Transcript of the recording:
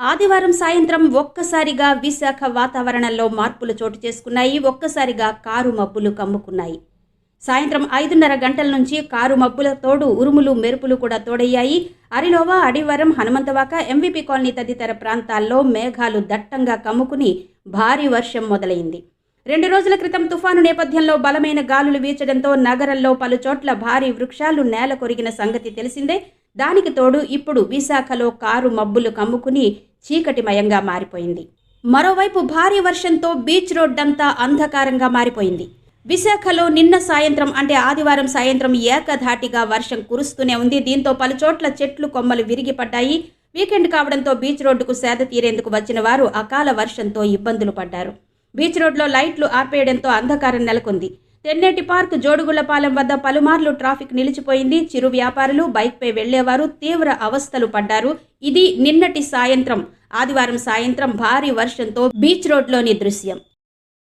ఆదివారం సాయంత్రం ఒక్కసారిగా విశాఖ వాతావరణంలో మార్పులు చోటు చేసుకున్నాయి. ఒక్కసారిగా కారు మబ్బులు కమ్ముకున్నాయి. సాయంత్రం ఐదున్నర గంటల నుంచి కారు మబ్బుల తోడు ఉరుములు మెరుపులు కూడా తోడయ్యాయి. అరిలోవా అడివరం హనుమంతవాక ఎంవిపి కాలనీ తదితర ప్రాంతాల్లో మేఘాలు దట్టంగా కమ్ముకుని భారీ వర్షం మొదలైంది. రెండు రోజుల క్రితం తుఫాను నేపథ్యంలో బలమైన గాలులు వీచడంతో నగరంలో పలుచోట్ల భారీ వృక్షాలు నేల కొరిగిన సంగతి తెలిసిందే. దానికి తోడు ఇప్పుడు విశాఖలో కారు మబ్బులు కమ్ముకుని చీకటిమయంగా మారిపోయింది. మరోవైపు భారీ వర్షంతో బీచ్ రోడ్డంతా అంధకారంగా మారిపోయింది. విశాఖలో నిన్న సాయంత్రం అంటే ఆదివారం సాయంత్రం ఏకధాటిగా వర్షం కురుస్తూనే ఉంది. దీంతో పలుచోట్ల చెట్లు కొమ్మలు విరిగిపడ్డాయి. వీకెండ్ కావడంతో బీచ్ రోడ్డుకు సేద తీరేందుకు వచ్చిన వారు అకాల వర్షంతో ఇబ్బందులు పడ్డారు. బీచ్ రోడ్లో లైట్లు ఆర్పేయడంతో అంధకారం నెలకొంది. తెన్నేటి పార్క్ జోడుగుళ్ళపాలెం వద్ద పలుమార్లు ట్రాఫిక్ నిలిచిపోయింది. చిరు వ్యాపారులు బైక్పై వెళ్ళేవారు తీవ్ర అవస్థలు పడ్డారు. ఇది నిన్నటి సాయంత్రం. ఆదివారం సాయంత్రం భారీ వర్షంతో బీచ్ రోడ్లోని దృశ్యం.